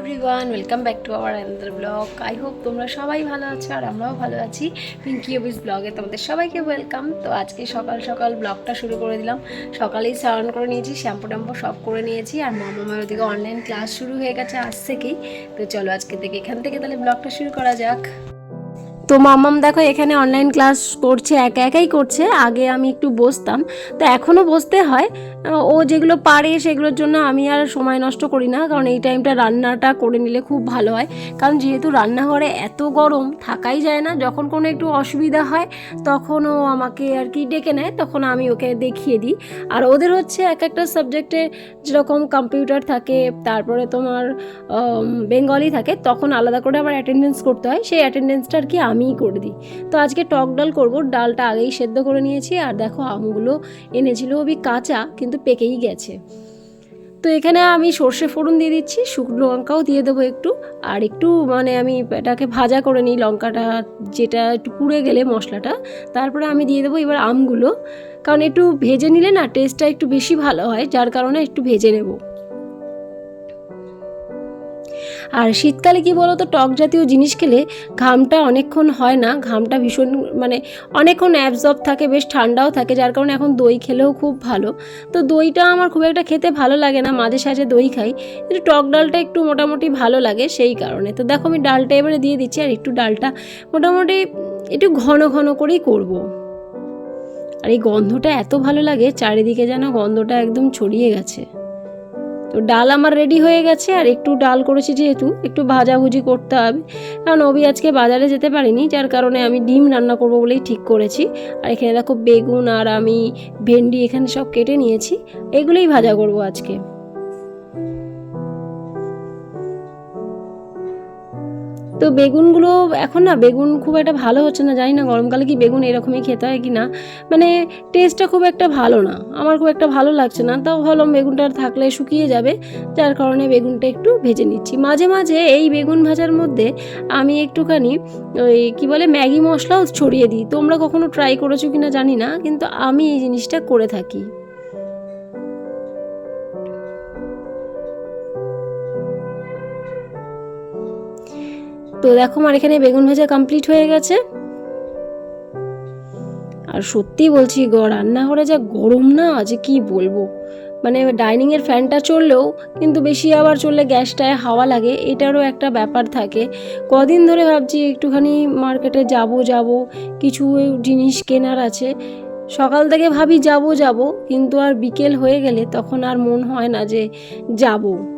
Everyone welcome back to our another blog I hope তোমরা সবাই ভালো আছো আর আমরাও ভালো আছি। পিঙ্কি অবিস ব্লগে তোমাদের সবাইকে ওয়েলকাম তো আজকে সকাল সকাল ব্লগটা শুরু করে দিলাম। সকালেই স্নান করে নিয়েছি শ্যাম্পু ট্যাম্পু সব করে নিয়েছি আর মামামার ওদিকে অনলাইন ক্লাস শুরু হয়ে গেছে আজ থেকেই। তো চলো আজকে থেকে এখান থেকে তাহলে ব্লগটা শুরু করা যাক। তো মামাম দেখো এখানে অনলাইন ক্লাস করছে, একা একাই করছে। আগে আমি একটু বসতাম। তো এখনও বসতে হয়। ও যেগুলো পারে সেগুলোর জন্য আমি আর সময় নষ্ট করি না। কারণ এই টাইমটা রান্নাটা করে নিলে খুব ভালো হয়। কারণ যেহেতু রান্নাঘরে এত গরম থাকাই যায় না। যখন কোনো একটু অসুবিধা হয়, তখন ও আমাকে আর কি ডেকে নেয়। তখন আমি ওকে দেখিয়ে দিই। আর ওদের হচ্ছে এক একটা সাবজেক্টে যেরকম কম্পিউটার থাকে, তারপরে তোমার বেঙ্গলি থাকে, তখন আলাদা করে আবার অ্যাটেন্ডেন্স করতে হয়। সেই অ্যাটেন্ডেন্সটা আর কি আমিই করে দিই। তো আজকে টক ডাল করব, ডালটা আগেই সেদ্ধ করে নিয়েছি আর দেখো আমগুলো এনেছিল ওবি কাঁচা কিন্তু পেকেই গেছে। তো এখানে আমি সর্ষে ফোড়ন দিয়ে দিচ্ছি, শুকনো লঙ্কাও দিয়ে দেবো একটু। আর একটু মানে আমি এটাকে ভাজা করে নিই লঙ্কাটা, যেটা একটু পুড়ে গেলে মশলাটা। তারপরে আমি দিয়ে দেবো এবার আমগুলো। কারণ একটু ভেজে নিলে না টেস্টটা একটু বেশি ভালো হয়, যার কারণে একটু ভেজে নেব। আর শীতকালে কি বলো তো টক জাতীয় জিনিস খেলে ঘামটা অনেকক্ষণ হয় না, ঘামটা ভীষণ মানে অনেকক্ষণ অ্যাবজর্ব থাকে, বেশ ঠান্ডাও থাকে, যার কারণে এখন দই খেলেও খুব ভালো। তো দইটা আমার খুব একটা খেতে ভালো লাগে না, মাঝে সাঝে দই খাই, কিন্তু টক ডালটা একটু মোটামুটি ভালো লাগে সেই কারণে। তো দেখো আমি ডালটা এবারে দিয়ে দিচ্ছি, আর একটু ডালটা মোটামুটি একটু ঘন ঘন করেই করব। আর এই গন্ধটা এত ভালো লাগে, চারিদিকে যেন গন্ধটা একদম ছড়িয়ে গেছে। তো ডাল আমার রেডি হয়ে গেছে আর একটু ডাল করেছি যেহেতু, একটু ভাজাভুজি করতে হবে। কারণ অবি আজকে বাজারে যেতে পারিনি, যার কারণে আমি ডিম রান্না করব বলেই ঠিক করেছি। আর এখানে দেখো বেগুন, আর আমি ভেন্ডি এখানে সব কেটে নিয়েছি। এগুলোই ভাজা করব আজকে। তো বেগুনগুলো এখন না, বেগুন খুব একটা ভালো হচ্ছে না, জানি না গরমকালে কি বেগুন এরকমই খেতে হয় কি না। মানে টেস্টটা খুব একটা ভালো না, আমার খুব একটা ভালো লাগছে না, তাও ভাবলাম বেগুনটা থাকলে শুকিয়ে যাবে, যার কারণে বেগুনটা একটু ভেজে নিচ্ছি। মাঝে মাঝে এই বেগুন ভাজার মধ্যে আমি একটুখানি ওই কী বলে ম্যাগি মশলাও ছড়িয়ে দিই, তোমরা কখনো ট্রাই করেছ কি না জানি না, কিন্তু আমি এই জিনিসটা করে থাকি। তো দেখো আমার এখানে বেগুন ভাজা কমপ্লিট হয়ে গেছে। আর সত্যি বলছি, গ, রান্নাঘরে যা গরম না, যে কি বলব? মানে ডাইনিংয়ের ফ্যানটা চললেও কিন্তু বেশি আবার চললে গ্যাসটায় হাওয়া লাগে, এটারও একটা ব্যাপার থাকে। কদিন ধরে ভাবছি একটুখানি মার্কেটে যাব যাব, কিছু জিনিস কেনার আছে। সকাল থেকে ভাবি যাব যাব, কিন্তু আর বিকেল হয়ে গেলে তখন আর মন হয় না যে যাব।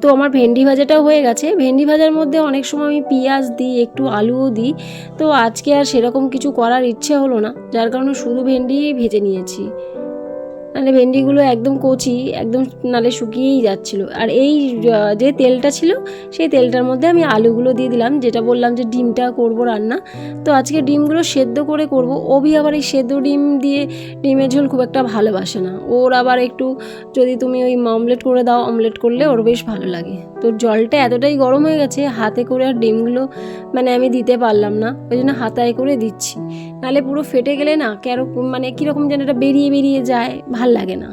তো আমার ভেন্ডি ভাজাটাও হয়ে গেছে। ভেন্ডি ভাজার মধ্যে অনেক সময় আমি পেঁয়াজ দিই, একটু আলুও দিই। তো আজকে আর সেরকম কিছু করার ইচ্ছে হলো না। যার কারণে শুধু ভেন্ডি ভেজে নিয়েছি। নাহলে ভেন্ডিগুলো একদম কচি, একদম নালে শুকিয়েই যাচ্ছিল। আর এই যে তেলটা ছিল, সেই তেলটার মধ্যে আমি আলুগুলো দিয়ে দিলাম, যেটা বললাম যে ডিমটা করব রান্না। তো আজকে ডিমগুলো সেদ্ধ করে করব। ওবি আবার এই সেদ্ধ ডিম দিয়ে ডিমের ঝোল খুব একটা ভালোবাসে না। ওর আবার একটু যদি তুমি ওই অমলেট করে দাও, অমলেট করলে ওর বেশ ভালো লাগে। তো জলটা এতটাই গরম হয়ে গেছে, হাতে করে আর ডিমগুলো মানে আমি দিতে পারলাম না। ওই জন্য হাতায় করে দিচ্ছি। নাহলে পুরো ফেটে গেলে না কেন মানে কীরকম যেন এটা বেরিয়ে বেরিয়ে যায়। ভালো লাগে না।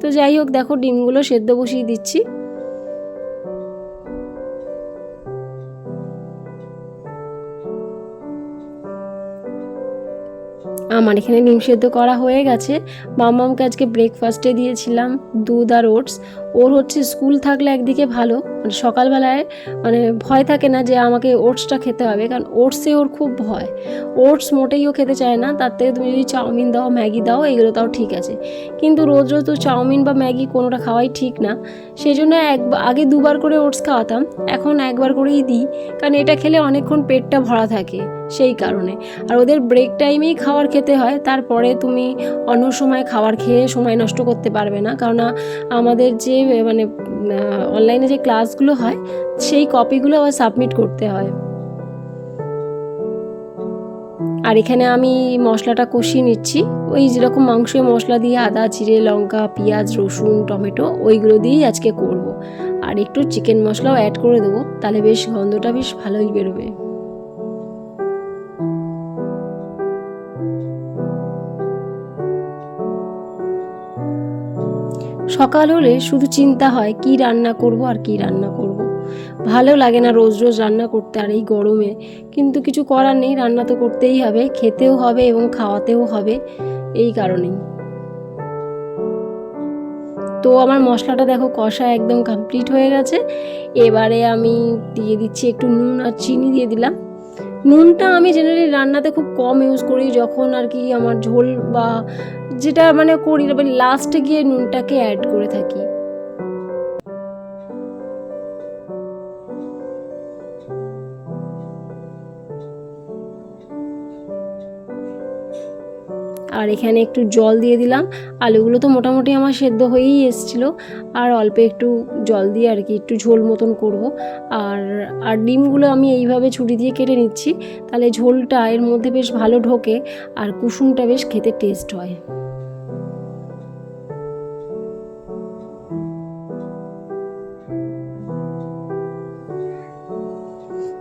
তো যাই হোক, দেখো ডিমগুলো সেদ্ধ বসিয়ে দিচ্ছি। আমার এখানে নিম সেদ্ধ করা হয়ে গেছে। মামামকে আজকে ব্রেকফাস্টে দিয়েছিলাম দুধ আর ওটস ওর হচ্ছে স্কুল থাকলে একদিকে ভালো মানে সকালবেলায় মানে ভয় থাকে না যে আমাকে ওটসটা খেতে হবে, কারণ ওটসে ওর খুব ভয়। ওটস মোটেই ও খেতে চায় না, তার থেকে তুমি যদি চাউমিন দাও, ম্যাগি দাও, এগুলো তাও ঠিক আছে। কিন্তু রোজ রোজ তো চাউমিন বা ম্যাগি কোনোটা খাওয়াই ঠিক না। সেই জন্য এক, আগে দুবার করে ওটস খাওয়াতাম, এখন একবার করেই দিই, কারণ এটা খেলে অনেকক্ষণ পেটটা ভরা থাকে, সেই কারণে। আর ওদের ব্রেক টাইমেই খাবার খেতে হয়, তারপরে তুমি অন্য সময় খাবার খেয়ে সময় নষ্ট করতে পারবে না কারণ আমাদের যে মানে অনলাইনে যে ক্লাসগুলো হয়, সেই কপিগুলো আবার সাবমিট করতে হয়। আর এখানে আমি মশলাটা কষিয়ে নিচ্ছি। ওই যেরকম মাংসে মশলা দিয়ে আদা, জিরে, লঙ্কা, পেঁয়াজ, রসুন, টমেটো, ওইগুলো দিয়েই আজকে করব। আর একটু চিকেন মশলাও অ্যাড করে দেবো, তাহলে বেশ গন্ধটা বেশ ভালোই বেরোবে। সকাল হলে শুধু চিন্তা হয়, কি রান্না করব আর কি রান্না করব। ভালো লাগে না রোজ রোজ রান্না করতে আর এই গরমে। কিন্তু কিছু করার নেই, রান্না তো করতেই হবে, খেতেও হবে এবং খাওয়াতেও হবে, এই কারণেই। তো আমার মশলাটা দেখো কষা একদম কমপ্লিট হয়ে গেছে। এবারে আমি দিয়ে দিচ্ছি একটু নুন আর চিনি দিয়ে দিলাম। নুনটা আমি জেনারেলি রান্নাতে খুব কম ইউজ করি যখন আর কি আমার ঝোল বা যেটা মানে করি লাস্টে গিয়ে নুনটাকে অ্যাড করে থাকি। আর এখানে একটু জল দিয়ে দিলাম। আলুগুলো তো মোটামুটি আমার সেদ্ধ হয়েই এসছিল। আর অল্প একটু জল দিয়ে আর কি একটু ঝোল মতন করব। আর আর ডিমগুলো আমি এইভাবে ছুরি দিয়ে কেটে নিচ্ছি। তাহলে ঝোলটা এর মধ্যে বেশ ভালো ঢোকে আর কুসুমটা বেশ খেতে টেস্ট হয়।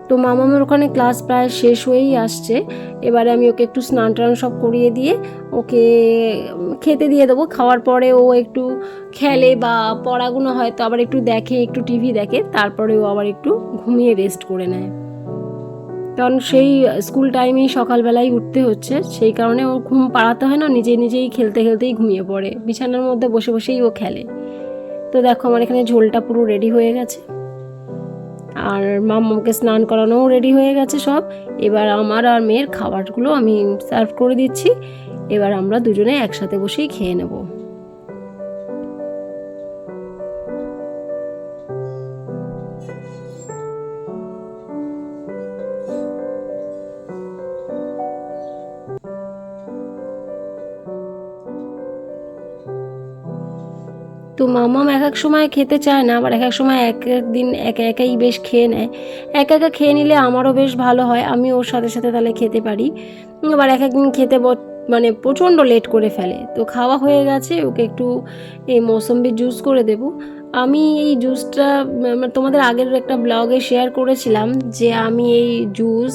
তো মামামের ওখানে ক্লাস প্রায় শেষ হয়েই আসছে। এবারে আমি ওকে একটু স্নান টান সব করিয়ে দিয়ে ওকে খেতে দিয়ে দেবো। খাওয়ার পরে ও একটু খেলে বা পড়াগুলো হয়তো আবার একটু দেখে, একটু টিভি দেখে, তারপরে ও আবার একটু ঘুমিয়ে রেস্ট করে নেয়। কারণ সেই স্কুল টাইমেই সকালবেলায় উঠতে হচ্ছে। সেই কারণে ও ঘুম পাড়াতে হয় না নিজে নিজেই খেলতে খেলতেই ঘুমিয়ে পড়ে। বিছানার মধ্যে বসে বসেই ও খেলে। তো দেখো আমার এখানে ঝোলটা পুরো রেডি হয়ে গেছে। আর মাম্মাকে স্নান করানোও রেডি হয়ে গেছে সব। এবার আমার আর মেয়ের খাবারগুলো আমি সার্ভ করে দিচ্ছি। এবার আমরা দুজনে একসাথে বসেই খেয়ে নেব। মামাম এক এক সময় খেতে চায় না, আবার এক এক সময় এক এক দিন একা একাই বেশ খেয়ে নেয়। একা একা খেয়ে নিলে আমারও বেশ ভালো হয়, আমি ওর সাথে সাথে তাহলে খেতে পারি। আবার এক একদিন খেতে মানে প্রচণ্ড লেট করে ফেলে। তো খাওয়া হয়ে গেছে, ওকে একটু এই মৌসম্বির জুস করে দেব। আমি এই জুসটা উম, তোমাদের আগের একটা ব্লগে শেয়ার করেছিলাম যে আমি এই জুস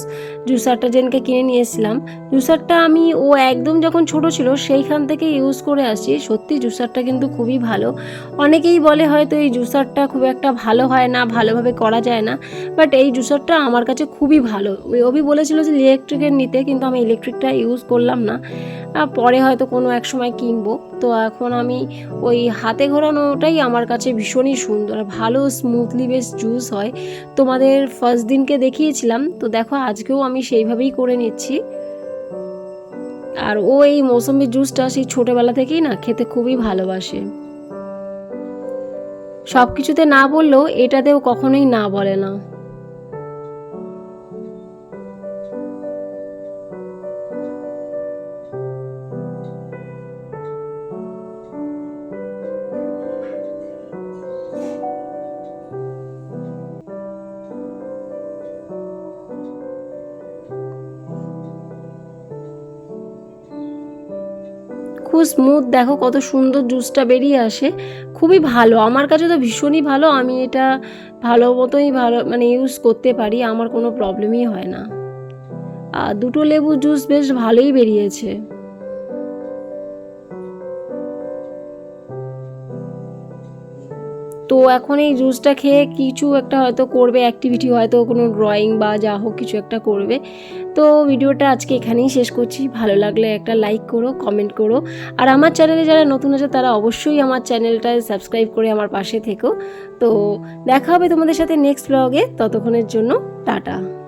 জুসারটা যেনকে কিনে নিয়ে এসেছিলাম। জুসারটা আমি ও একদম যখন ছোট ছিল সেইখান থেকে ইউজ করে আসছি। সত্যি জুসারটা কিন্তু খুবই ভালো। অনেকেই বলে হয়তো এই জুসারটা খুব একটা ভালো হয় না ভালোভাবে করা যায় না বাট এই জুসারটা আমার কাছে খুবই ভালো। অভি বলেছিল যে ইলেকট্রিকের নিতে কিন্তু আমি ইলেকট্রিকটা ইউজ করলাম না। পরে হয়তো কোনো এক সময় কিনবো। তো এখন আমি ওই হাতে ঘোরানোটাই আমার কাছে ভীষণই সুন্দর আর ভালো স্মুথলি বেশ জুস হয়। তোমাদের ফার্স্ট দিনকে দেখিয়েছিলাম, তো দেখো আজকেও আমি সেইভাবেই করে নিচ্ছি। আর ও এই মৌসুমি জুসটা সেই ছোটবেলা থেকেই না খেতে খুবই ভালোবাসে। সব কিছুতে না বললেও এটাতেও কখনোই না বলে না। খুব স্মুথ দেখো কত সুন্দর জুসটা বেরিয়ে আসে। খুবই ভালো, আমার কাছে তো ভীষণই ভালো, আমি এটা ভালো মতোই ভালো মানে ইউজ করতে পারি, আমার কোনো প্রবলেমই হয় না। আর দুটো লেবু জুস বেশ ভালোই বেরিয়েছে। তো এখন এই জুসটা খেয়ে কিছু একটা হয়তো করবে অ্যাক্টিভিটি হয়তো কোনো ড্রয়িং বা যা হোক কিছু একটা করবে। তো ভিডিওটা আজকে এখানেই শেষ করছি। ভালো লাগলে একটা লাইক করো কমেন্ট করো। আর আমার চ্যানেলে যারা নতুন আছে, তারা অবশ্যই আমার চ্যানেলটায় সাবস্ক্রাইব করে আমার পাশে থেকো। তো দেখা হবে তোমাদের সাথে নেক্সট ব্লগে ততক্ষণের জন্য টাটা।